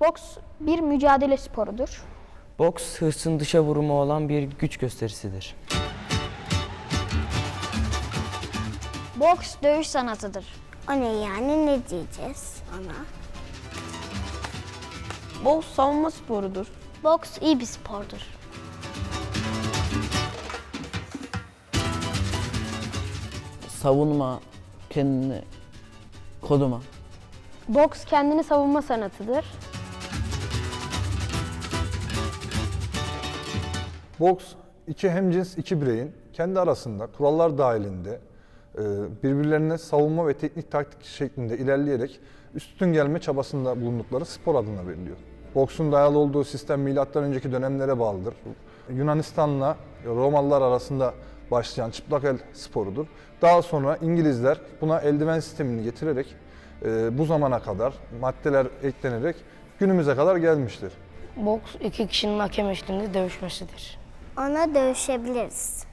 Boks bir mücadele sporudur. Boks hırsın dışa vurumu olan bir güç gösterisidir. Boks dövüş sanatıdır. O ne yani ne diyeceğiz ona? Boks savunma sporudur. Boks iyi bir spordur. savunma, kendini koruma. Boks kendini savunma sanatıdır. Boks iki hemcins iki bireyin kendi arasında kurallar dahilinde e, birbirlerine savunma ve teknik taktik şeklinde ilerleyerek üstün gelme çabasında bulundukları spor adına veriliyor. Boksun dayalı olduğu sistem milattan önceki dönemlere bağlıdır. Yunanistan'la Romalılar arasında başlayan çıplak el sporudur. Daha sonra İngilizler buna eldiven sistemini getirerek e, bu zamana kadar maddeler eklenerek günümüze kadar gelmiştir. Boks iki kişinin hakem eşliğinde dövüşmesidir. Ona dövüşebiliriz.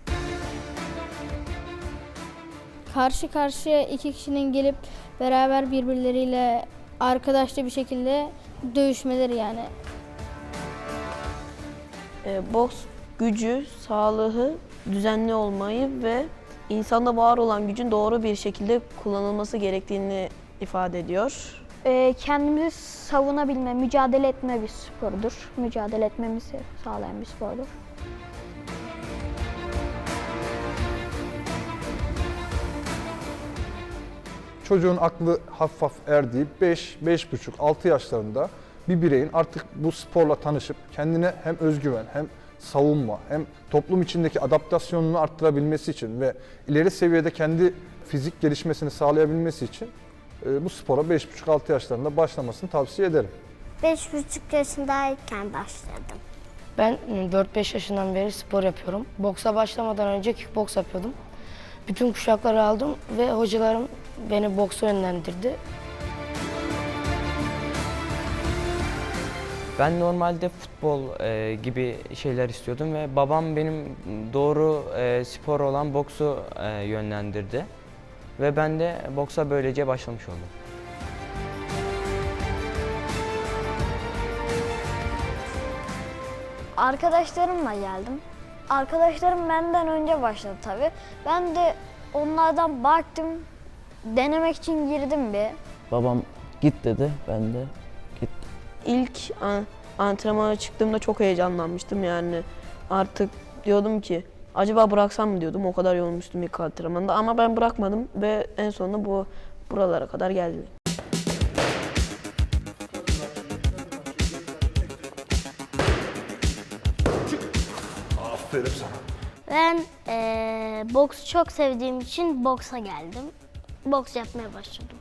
karşı karşıya iki kişinin gelip beraber birbirleriyle arkadaşça bir şekilde dövüşmeleri yani. Ee, boks gücü, sağlığı, düzenli olmayı ve insanda var olan gücün doğru bir şekilde kullanılması gerektiğini ifade ediyor. Ee, kendimizi savunabilme, mücadele etme bir sporudur. Mücadele etmemizi sağlayan bir spordur. Çocuğun aklı hafif hafif erdiği 5, 5,5, 6 yaşlarında bir bireyin artık bu sporla tanışıp kendine hem özgüven hem savunma hem toplum içindeki adaptasyonunu arttırabilmesi için ve ileri seviyede kendi fizik gelişmesini sağlayabilmesi için e, bu spora 5,5-6 yaşlarında başlamasını tavsiye ederim. Beş buçuk yaşındayken başladım. Ben ıı, 4-5 yaşından beri spor yapıyorum. Boksa başlamadan önce kickboks yapıyordum. Bütün kuşakları aldım ve hocalarım beni boksa yönlendirdi. Ben normalde futbol e, gibi şeyler istiyordum ve babam benim doğru e, spor olan boksu e, yönlendirdi. Ve ben de boksa böylece başlamış oldum. Arkadaşlarımla geldim. Arkadaşlarım benden önce başladı tabii. Ben de onlardan baktım, denemek için girdim bir. Babam git dedi, ben de gittim. İlk an- antrenmana çıktığımda çok heyecanlanmıştım yani. Artık diyordum ki acaba bıraksam mı diyordum. O kadar yorulmuştum ilk antrenmanda ama ben bırakmadım ve en sonunda bu buralara kadar geldi. Ben eee boksu çok sevdiğim için boksa geldim. Boks yapmaya başladım.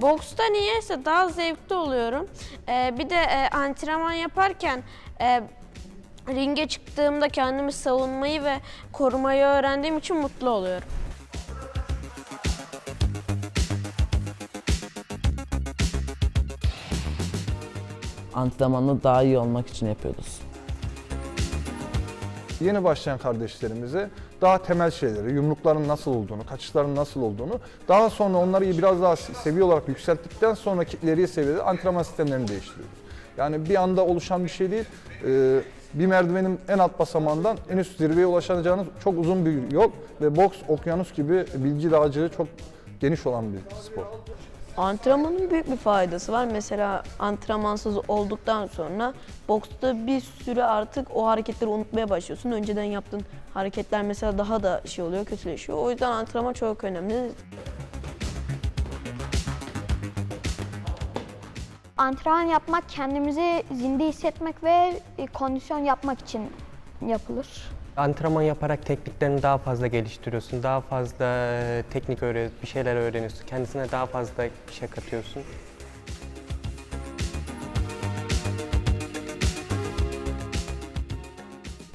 Boksta niyeyse daha zevkli oluyorum. Ee, bir de e, antrenman yaparken e, ringe çıktığımda kendimi savunmayı ve korumayı öğrendiğim için mutlu oluyorum. Antrenmanı daha iyi olmak için yapıyoruz. Yeni başlayan kardeşlerimize daha temel şeyleri, yumrukların nasıl olduğunu, kaçışların nasıl olduğunu, daha sonra onları biraz daha seviye olarak yükselttikten sonraki ileriye seviyede antrenman sistemlerini değiştiriyoruz. Yani bir anda oluşan bir şey değil. Ee, bir merdivenin en alt basamağından en üst zirveye ulaşacağınız çok uzun bir yol ve boks, okyanus gibi bilgi dağcığı çok geniş olan bir spor. Antrenmanın büyük bir faydası var. Mesela antrenmansız olduktan sonra boksta bir süre artık o hareketleri unutmaya başlıyorsun. Önceden yaptığın hareketler mesela daha da şey oluyor, kötüleşiyor. O yüzden antrenman çok önemli. Antrenman yapmak kendimizi zinde hissetmek ve e, kondisyon yapmak için yapılır. Antrenman yaparak tekniklerini daha fazla geliştiriyorsun. Daha fazla e, teknik öğren bir şeyler öğreniyorsun. Kendisine daha fazla bir şey katıyorsun.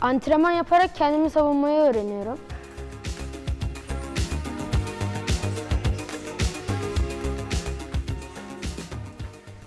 Antrenman yaparak kendimi savunmayı öğreniyorum.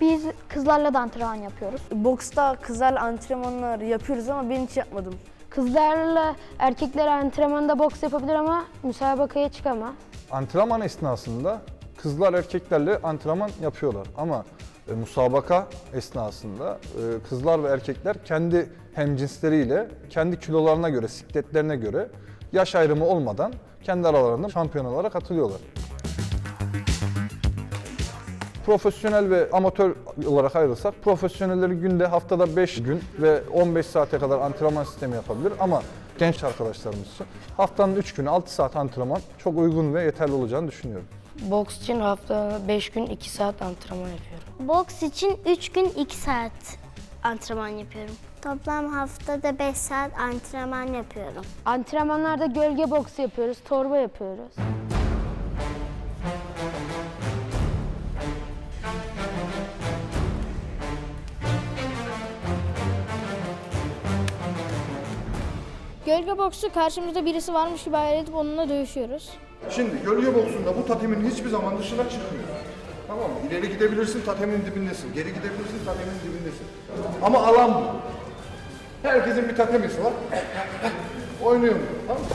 Biz kızlarla da antrenman yapıyoruz. Boksta kızlarla antrenmanlar yapıyoruz ama ben hiç yapmadım. Kızlarla erkekler antrenmanda boks yapabilir ama müsabakaya çıkamaz. Antrenman esnasında kızlar erkeklerle antrenman yapıyorlar. Ama e, musabaka esnasında e, kızlar ve erkekler kendi hemcinsleriyle kendi kilolarına göre, sikletlerine göre yaş ayrımı olmadan kendi aralarında şampiyonalara katılıyorlar. Profesyonel ve amatör olarak ayrılsak, profesyonelleri günde haftada 5 gün ve 15 saate kadar antrenman sistemi yapabilir ama genç arkadaşlarımız için haftanın 3 günü 6 saat antrenman çok uygun ve yeterli olacağını düşünüyorum. Boks için haftada 5 gün 2 saat antrenman yapıyorum. Boks için 3 gün 2 saat antrenman yapıyorum. Toplam haftada 5 saat antrenman yapıyorum. Antrenmanlarda gölge boksu yapıyoruz, torba yapıyoruz. Gölge boksu karşımızda birisi varmış gibi hayal edip onunla dövüşüyoruz. Şimdi gölge boksunda bu tatemin hiçbir zaman dışına çıkmıyor. Tamam mı? İleri gidebilirsin, tatemin dibindesin. Geri gidebilirsin, tatemin dibindesin. Ama alan bu. Herkesin bir tatemisi var. Oynuyor mu? Tamam mı?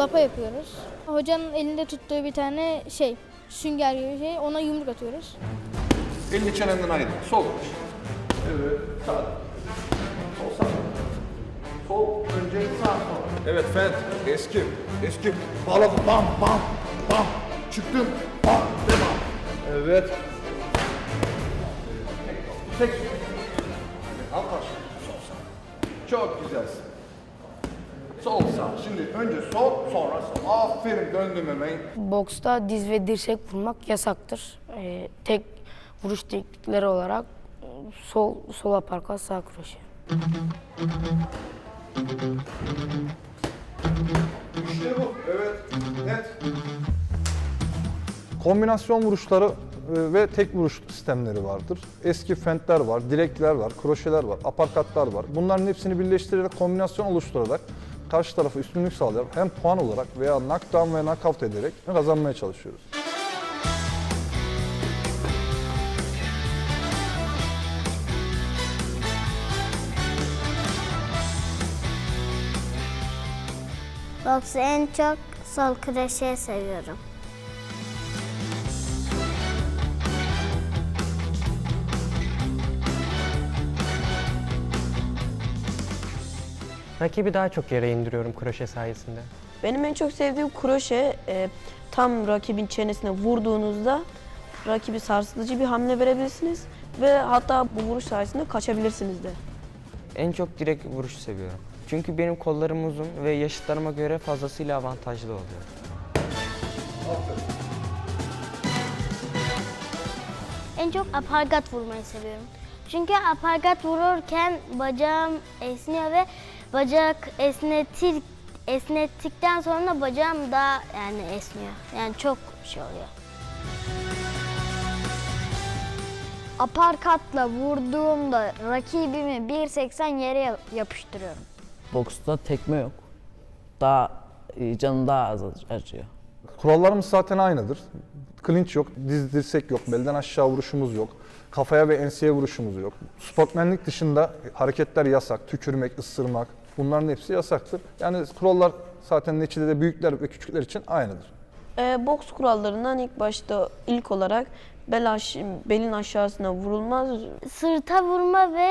Lapa yapıyoruz. Hocanın elinde tuttuğu bir tane şey, sünger gibi bir şey, ona yumruk atıyoruz. Elini çenenden ayır. Sol. Evet, sağ. Sol sağ. Sol önce sağ sonra. Evet Fent. Eski. Eski. Bağladım. Bam bam bam. Çıktım. Bam ve bam. Evet. Tek. Al karşı. Sol sağ. Çok güzelsin. Sol sağ. Şimdi önce sol sonra sol. Aferin döndüm hemen. Boksta diz ve dirsek vurmak yasaktır. Ee, tek vuruş teknikleri olarak e, sol sol aparkat sağ kroşe. İşte bu. Evet. Net. Kombinasyon vuruşları e, ve tek vuruş sistemleri vardır. Eski fentler var, direkler var, kroşeler var, aparkatlar var. Bunların hepsini birleştirerek kombinasyon oluşturarak karşı tarafa üstünlük sağlayarak hem puan olarak veya knockdown ve knockout ederek kazanmaya çalışıyoruz. Boksu en çok sol kroşe seviyorum. Rakibi daha çok yere indiriyorum kroşe sayesinde. Benim en çok sevdiğim kroşe e, tam rakibin çenesine vurduğunuzda rakibi sarsıcı bir hamle verebilirsiniz ve hatta bu vuruş sayesinde kaçabilirsiniz de. En çok direkt vuruşu seviyorum. Çünkü benim kollarım uzun ve yaşıtlarıma göre fazlasıyla avantajlı oluyor. En çok apargat vurmayı seviyorum. Çünkü apargat vururken bacağım esniyor ve bacak esnetir esnettikten sonra bacağım da yani esniyor. Yani çok şey oluyor. Aparkatla vurduğumda rakibimi 1.80 yere yapıştırıyorum. Boksta tekme yok. Daha e, canı daha az acıyor. Kurallarımız zaten aynıdır. Clinch yok, diz dirsek yok, belden aşağı vuruşumuz yok. Kafaya ve enseye vuruşumuz yok. Sportmenlik dışında hareketler yasak, tükürmek, ısırmak bunların hepsi yasaktır. Yani kurallar zaten neticede büyükler ve küçükler için aynıdır. E, boks kurallarından ilk başta ilk olarak bel aş- belin aşağısına vurulmaz. Sırta vurma ve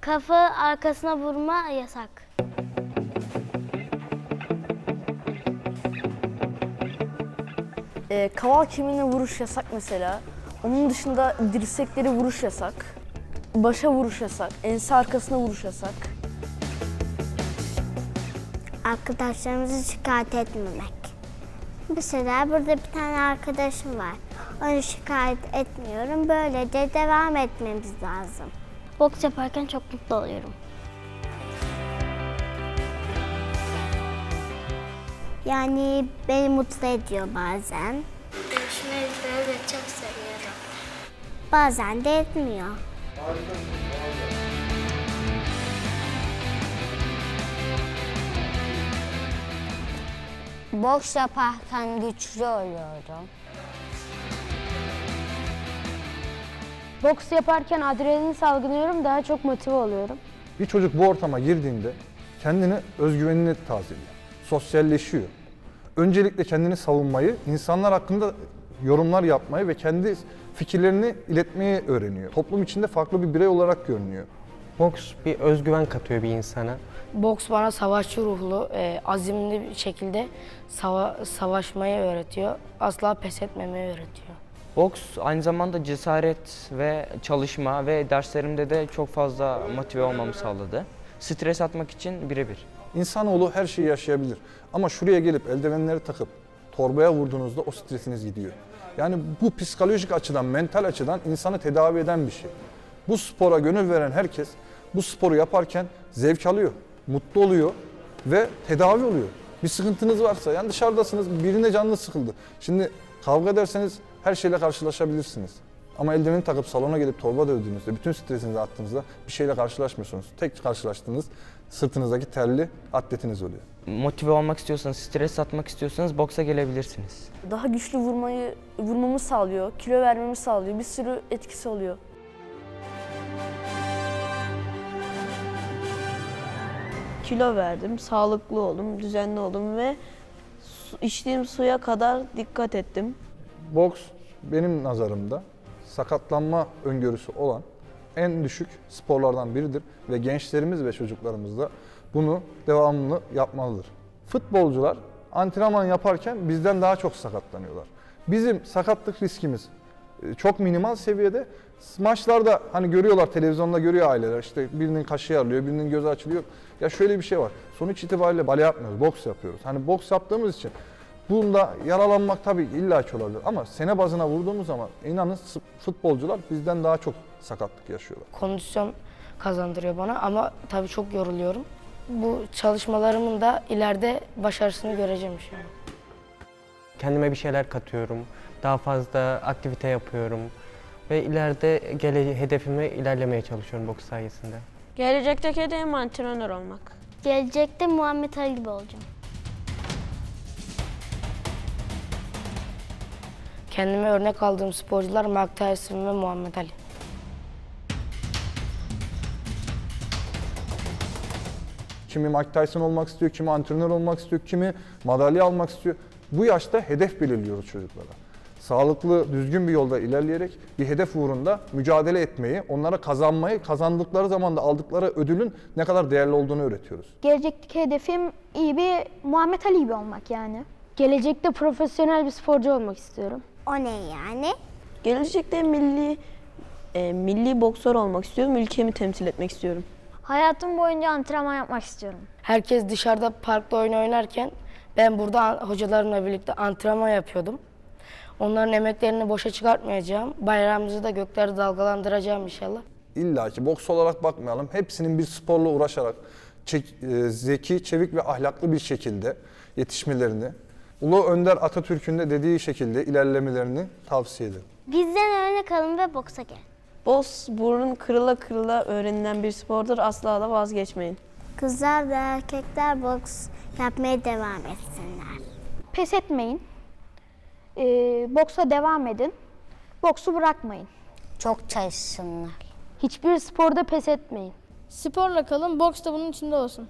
kafa arkasına vurma yasak. Ee, kaval kemiğine vuruş yasak mesela. Onun dışında dirsekleri vuruş yasak. Başa vuruş yasak. Ense arkasına vuruş yasak. Arkadaşlarımızı şikayet etmemek. Mesela burada bir tane arkadaşım var. Onu şikayet etmiyorum. Böylece devam etmemiz lazım. Boks yaparken çok mutlu oluyorum. Yani beni mutlu ediyor bazen. Dövüşmeyi böyle çok seviyorum. Bazen de etmiyor. Boks yaparken güçlü oluyorum. Boks yaparken adrenalin salgılıyorum, daha çok motive oluyorum. Bir çocuk bu ortama girdiğinde kendini özgüvenini tazeliyor, sosyalleşiyor. Öncelikle kendini savunmayı, insanlar hakkında yorumlar yapmayı ve kendi fikirlerini iletmeyi öğreniyor. Toplum içinde farklı bir birey olarak görünüyor. Boks bir özgüven katıyor bir insana. Boks bana savaşçı ruhlu, e, azimli bir şekilde sava- savaşmayı öğretiyor. Asla pes etmemeyi öğretiyor. Boks aynı zamanda cesaret ve çalışma ve derslerimde de çok fazla motive olmamı sağladı. Stres atmak için birebir. İnsanoğlu her şeyi yaşayabilir. Ama şuraya gelip eldivenleri takıp torbaya vurduğunuzda o stresiniz gidiyor. Yani bu psikolojik açıdan, mental açıdan insanı tedavi eden bir şey. Bu spora gönül veren herkes bu sporu yaparken zevk alıyor, mutlu oluyor ve tedavi oluyor. Bir sıkıntınız varsa, yani dışarıdasınız, birine canınız sıkıldı. Şimdi kavga ederseniz her şeyle karşılaşabilirsiniz. Ama eldiveni takıp salona gelip torba dövdüğünüzde, bütün stresinizi attığınızda bir şeyle karşılaşmıyorsunuz. Tek karşılaştığınız sırtınızdaki terli atletiniz oluyor. Motive olmak istiyorsanız, stres atmak istiyorsanız boksa gelebilirsiniz. Daha güçlü vurmayı vurmamı sağlıyor, kilo vermemi sağlıyor. Bir sürü etkisi oluyor. Kilo verdim, sağlıklı oldum, düzenli oldum ve su, içtiğim suya kadar dikkat ettim. Boks benim nazarımda sakatlanma öngörüsü olan en düşük sporlardan biridir ve gençlerimiz ve çocuklarımız da bunu devamlı yapmalıdır. Futbolcular antrenman yaparken bizden daha çok sakatlanıyorlar. Bizim sakatlık riskimiz çok minimal seviyede. Maçlarda hani görüyorlar televizyonda görüyor aileler işte birinin kaşı yarılıyor, birinin gözü açılıyor. Ya şöyle bir şey var. Sonuç itibariyle bale yapmıyoruz, boks yapıyoruz. Hani boks yaptığımız için Bunda yaralanmak tabii ki illaki olabilir ama sene bazına vurduğumuz zaman inanın futbolcular bizden daha çok sakatlık yaşıyorlar. Kondisyon kazandırıyor bana ama tabii çok yoruluyorum. Bu çalışmalarımın da ileride başarısını göreceğim inşallah. Kendime bir şeyler katıyorum. Daha fazla aktivite yapıyorum. Ve ileride gele hedefime ilerlemeye çalışıyorum boks sayesinde. Gelecekteki hedefim antrenör olmak. Gelecekte Muhammed Ali gibi olacağım. Kendime örnek aldığım sporcular Mike Tyson ve Muhammed Ali. Kimi Mike Tyson olmak istiyor, kimi antrenör olmak istiyor, kimi madalya almak istiyor. Bu yaşta hedef belirliyoruz çocuklara. Sağlıklı, düzgün bir yolda ilerleyerek bir hedef uğrunda mücadele etmeyi, onlara kazanmayı, kazandıkları zaman da aldıkları ödülün ne kadar değerli olduğunu öğretiyoruz. Gelecekteki hedefim iyi bir Muhammed Ali gibi olmak yani. Gelecekte profesyonel bir sporcu olmak istiyorum. O ne yani? Gelecekte milli e, milli boksör olmak istiyorum, ülkemi temsil etmek istiyorum. Hayatım boyunca antrenman yapmak istiyorum. Herkes dışarıda parkta oyun oynarken ben burada hocalarımla birlikte antrenman yapıyordum. Onların emeklerini boşa çıkartmayacağım. Bayrağımızı da göklerde dalgalandıracağım inşallah. İlla ki boks olarak bakmayalım. Hepsinin bir sporla uğraşarak çek- e, zeki, çevik ve ahlaklı bir şekilde yetişmelerini, Ulu Önder Atatürk'ün de dediği şekilde ilerlemelerini tavsiye ederim. Bizden örnek alın ve boksa gelin. Boks burun kırıla kırıla öğrenilen bir spordur. Asla da vazgeçmeyin. Kızlar ve erkekler boks yapmaya devam etsinler. Pes etmeyin. Ee, boksa devam edin. Boksu bırakmayın. Çok çalışsınlar. Hiçbir sporda pes etmeyin. Sporla kalın, boks da bunun içinde olsun.